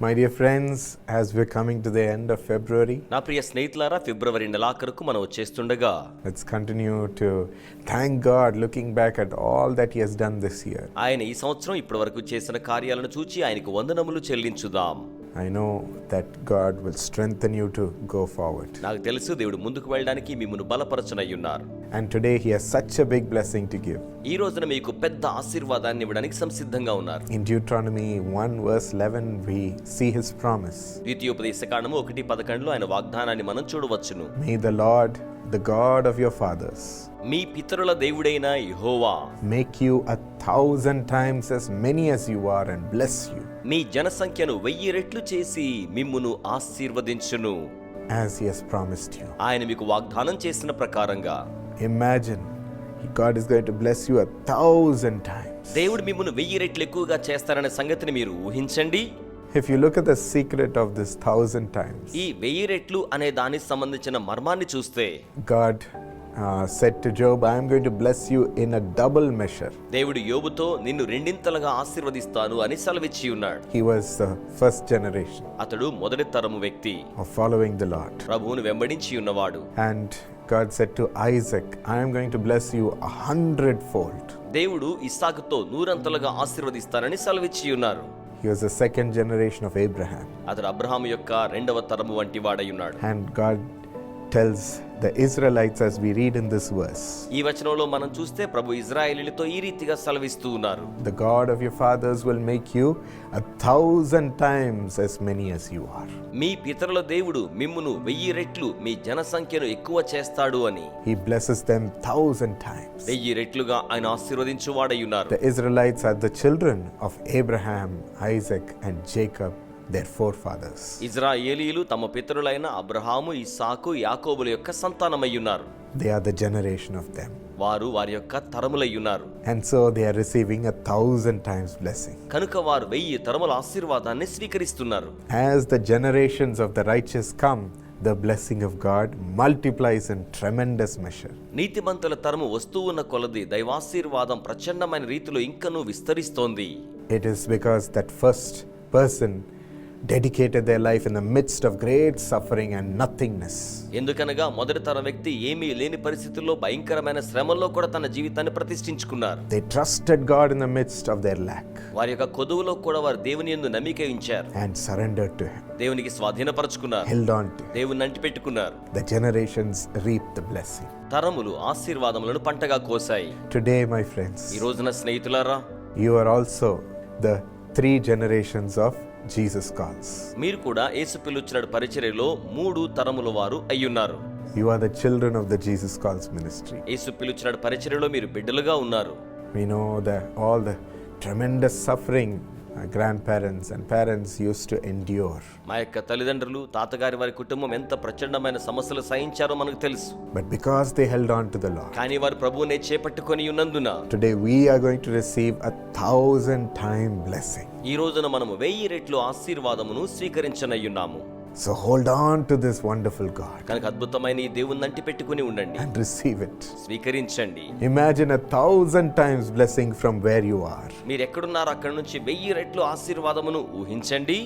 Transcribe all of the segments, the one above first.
My dear friends as we coming to the end of February నా ప్రియ స్నేహితులారా ఫిబ్రవరి నెలాఖరుకు మనం వచ్చేస్తుండగా let's continue to thank God looking back at all that has done this year ఆయన ఈ సంవత్సరం ఇప్పటివరకు చేసిన కార్యాలను చూచి ఆయనకు వందనములు చెల్లించుదాం. I know that God will strengthen you to go forward నాకు తెలుసు దేవుడు ముందుకు వెళ్ళడానికి మిమ్మల్ని బలపరచనై ఉన్నారు and today he has such a big blessing to give ఈ రోజున మీకు పెద్ద ఆశీర్వాదాన్ని ఇవ్వడానికి సంసిద్ధంగా ఉన్నారు. In Deuteronomy 1 verse 11 we see his promise ద్వితీయ ఉపదేశ కాండము 1 లో ఆయన వాగ్దానాన్ని మనం చూడవచ్చును. May the Lord the God of your fathers, మీ పితరుల దేవుడైన యెహోవా make you a thousand times as many as you are and bless you మీ జనసంఖ్యను వెయ్యి రెట్లు చేసి మిమ్మును ఆశీర్వదించును as He has promised you. ఆయన మీకు వాగ్దానం చేసిన ప్రకారంగా Imagine God is going to bless you a thousand times. దేవుడు మిమ్మును వెయ్యి రెట్లు ఎక్కువగా చేస్తారనే సంగతిని మీరు ఊహించండి If you look at the secret of this thousand times, ఈ వెయ్యి రెట్లు అనే దానికి సంబంధించిన మర్మాన్ని చూస్తే God uh, said to Job, I am going to bless you in a double measure. దేవుడు యోబుతో నిన్ను రెండింతలుగా ఆశీర్వదిస్తాను అని సెలవిచ్చి ఉన్నాడు He was the first generation అతడు మొదటి తరము వ్యక్తి of following the Lord. ప్రభువును వెంబడించి ఉన్నవాడు And God said to Isaac, I am going to bless you a hundredfold. దేవుడు ఇస్సాకుతో నూరంతలుగా ఆశీర్వదిస్తానని సెలవిచ్చి ఉన్నారు He was the second generation of Abraham. అతడు అబ్రహాము యొక్క రెండవ తరము వంటి వాడై ఉన్నాడు And God tells the Israelites, as we read in this verse, ఈ వచనంలో మనం చూస్తే ప్రభు ఇజ్రాయేలీలతో ఈ రీతిగా సెలవిస్తూ ఉన్నారు The God of your fathers will make you a thousand times as many as you are. మీ పితరుల దేవుడు మిమ్మును వెయ్యి రెట్లు మీ జనసంఖ్యను ఎక్కువ చేస్తాడు అని He blesses them thousand times. వెయ్యి రెట్లుగా ఆయన ఆశీర్వదించువాడై ఉన్నారు The Israelites are the children of Abraham, Isaac, and Jacob, Their forefathers. ఇజ్రాయేలీలు తమ పితరులైన అబ్రహాము ఇస్సాకు యాకోబుల యొక్క సంతానమై ఉన్నారు They are the generation of them. వారు వారి యొక్క తరములై ఉన్నారు And so they are receiving a thousand times blessing. కనుక వారు వెయ్యి తరముల ఆశీర్వాదాన్ని స్వీకరిస్తున్నారు As the generations of the righteous come, the blessing of God multiplies in tremendous measure. నీతిమంతుల తరము వస్తూ ఉన్న కొలది దైవాశీర్వాదం ప్రచండమైన రీతిలో ఇంకనూ విస్తరిస్తోంది It is because that first person dedicated their life in the midst of great suffering and nothingness ఎందుకనగా మొదటి తరం వ్యక్తి ఏమీ లేని పరిస్థితుల్లో భయంకరమైన శ్రమల్లో కూడా తన జీవితాన్ని ప్రతిష్ఠించుకున్నారు. They trusted God in the midst of their lack వారి యొక్క కొదువులో కూడా వారు దేవుని యందు నమ్మిక అండ్ సరెండర్ టు హిమ్ దేవునికి స్వాధీనపరచుకున్నారు. హెల్డ్ ఆన్ టు దేవుని అంటి పెట్టుకున్నారు the generations reap the blessing తరములు ఆశీర్వాదములను పంటగా కోసాయి. టుడే మై ఫ్రెండ్స్ ఈ రోజున స్నేహితులారా you are also the three generations of Jesus calls. మీరు కూడా యేసు పిలుచున్నాడు పరిచర్యలో మూడు తరముల వారు అయ్యున్నారు You are the children of the Jesus calls ministry. యేసు పిలుచున్నాడు పరిచర్యలో మీరు బిడ్డలుగా ఉన్నారు We know that all the tremendous suffering grandparents and parents used to endure మా యొక్క తల్లిదండ్రులు తాతగారి వారి కుటుంబం ఎంత ప్రచండమైన సమస్యలు సహించారో మనకు తెలుసు. But because they held on to the Lord కానీ వారు ప్రభువునే చేపట్టుకొని ఉన్నందున today we are going to receive a thousand time blessing ఈ రోజున మనము వెయ్యి రెట్లు ఆశీర్వాదమును స్వీకరించనయ్యున్నాము ఉన్నాము. So hold on to this wonderful God కనుక అద్భుతమైన ఈ దేవుని అంటి పెట్టుకుని ఉండండి and receive it. స్వీకరించండి Imagine a thousand times blessing from where you are. మీరు ఎక్కడున్నారో అక్కడ నుంచి వెయ్యి రెట్లు ఆశీర్వాదమును ఊహించండి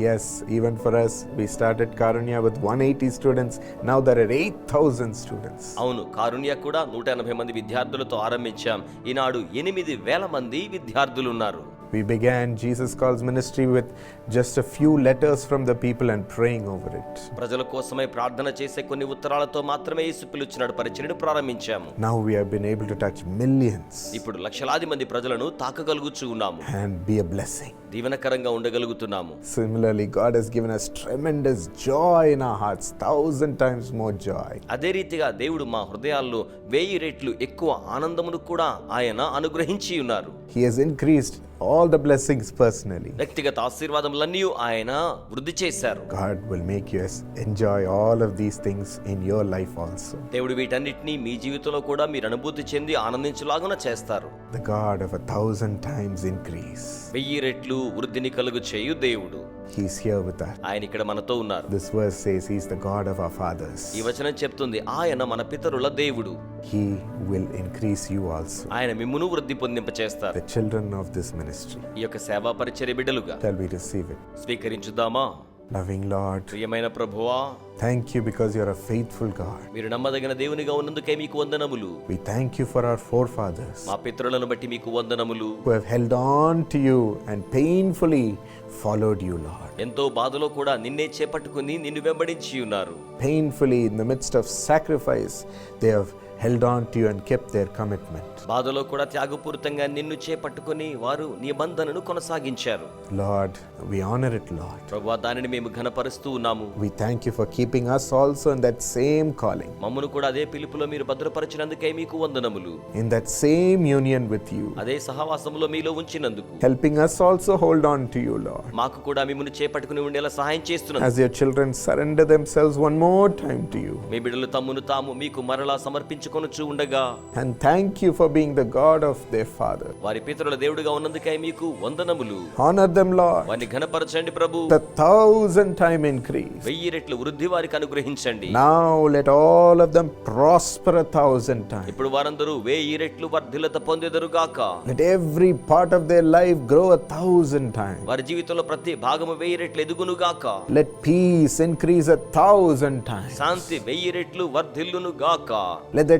Yes, even for us, we started Karunya with 180 students. Now there are 8,000 students. అవును కారుణ్య కూడా నూట ఎనభై మంది విద్యార్థులతో ఆరంభించాం ఈనాడు ఎనిమిది వేల మంది విద్యార్థులు ఉన్నారు We began Jesus Calls ministry with just a few letters from the people and praying over it. ప్రజల కోసమై ప్రార్థన చేసే కొన్ని ఉత్తరాలతో మాత్రమే యేసు పిలుచున్నాడు పరిచయను ప్రారంభించాము Now we have been able to touch millions ఇప్పుడు లక్షలాది మంది ప్రజలను తాకగలుగుచూ ఉన్నాము and be a blessing. దీవెనకరంగా ఉండగలుగుతున్నాము Similarly, God has given us tremendous joy in our hearts, thousand times more joy. అదే రీతిగా దేవుడు మా హృదయాల్లో వేయి రెట్లు ఎక్కువ ఆనందమును కూడా ఆయన అనుగ్రహించి ఉన్నారు He has increased all the blessings personally. వ్యక్తిగత ఆశీర్వాదములన్నీ ఆయన వృద్ధి చేశారు God will make you enjoy all of these things in your life also. దేవుడు వీటన్నిటిని మీ జీవితంలో కూడా మీరు అనుభూతి చెంది ఆనందించులాగున చేస్తారు the God of a thousand times increase. వెయ్యి రెట్లు వృద్ధిని కలుగు చేయు దేవుడు He's here with us. ఆయన ఇక్కడ మనతో ఉన్నారు This verse says He's the God of our fathers. ఈ వచనం చెప్తుంది ఆయన మన పితరుల దేవుడు He will increase you also. ఆయన మిమ్మును వృద్ధి పొందింప చేస్తారు The children of this ministry. ఈ యొక్క సేవా పరిచర్య బిడ్డలుగా Shall we receive it? స్వీకరించుదామా Loving Lord, ప్రియమైన ప్రభువా thank you because you're a faithful God. మీరు నమ్మదగిన దేవునిగా ఉన్నందుకే మీకు వందనములు We thank you for our forefathers మా పితరులను బట్టి మీకు వందనములు who have held on to you and painfully followed you, Lord. ఎంతో బాధలో కూడా నిన్నే చేపట్టుకుని నిన్ను వెంబడించి ఉన్నారు Painfully, in the midst of sacrifice, they have held on to you and kept their commitment. బాధలో కూడా త్యాగపూరితంగా నిన్ను చేపట్టుకుని వారు నిబంధనను కొనసాగించారు Lord, we honor it, Lord. ప్రభు దానిని మేము ఘనపరుస్తూ ఉన్నాము We thank you for keeping us also in that same calling, మమ్మను కూడా అదే పిలుపులో మీరు భద్రపరిచినందుకే మీకు వందనములు in that same union with you, అదే సహవాసములో మీలో ఉంచినందుకు helping us also hold on to you, Lord. మాకు కూడా మిమ్మల్ని చేపట్టుకుని ఉండేలా సహాయం చేస్తున్నారు As your children surrender themselves one more time to you. మీ బిడ్డలు తమ్మును తాము మీకు మరలా సమర్పించుకొనుచు ఉండగా And thank you for being the God of their father. వారి పితరుల దేవుడిగా ఉన్నందుకై మీకు వందనములు Honor them, Lord. వారిని ఘనపరచండి ప్రభు The thousand time increase. వెయ్యి రెట్లు వృద్ధి వారికి అనుగ్రహించండి Now let all of them prosper a thousand times. ఇప్పుడు వారందరూ వెయ్యి రెట్లు వర్ధిల్లత పొందెదరుగాక Let every part of their life grow a thousand times. వారి జీవితంలో ప్రతి భాగము వెయ్యి రెట్లు ఎదుగునుగాక Let peace increase a thousand times. శాంతి వెయ్యి రెట్లు వర్ధిల్లును గాక Let their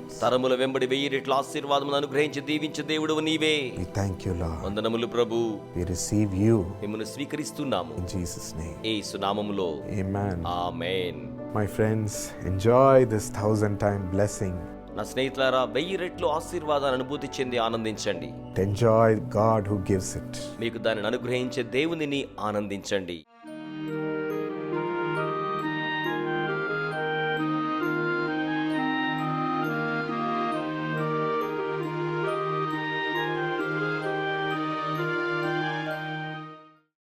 తరముల వెంబడి వెయ్యి రెట్ల ఆశీర్వాదమును అనుగ్రహించి దీవించు దేవుడు నీవే We thank you, Lord. వందనములు ప్రభు We receive you మిమ్మల్ని స్వీకరిస్తున్నాము in Jesus' name. A సునామములో Amen. Amen My friends, enjoy this thousand time blessing. నా స్నేహితులారా వెయ్యి రెట్లు ఆశీర్వాదాన్ని అనుభూతి చెంది ఆనందించండి Enjoy God who gives it. మీకు దానిని అనుగ్రహించే దేవునిని ఆనందించండి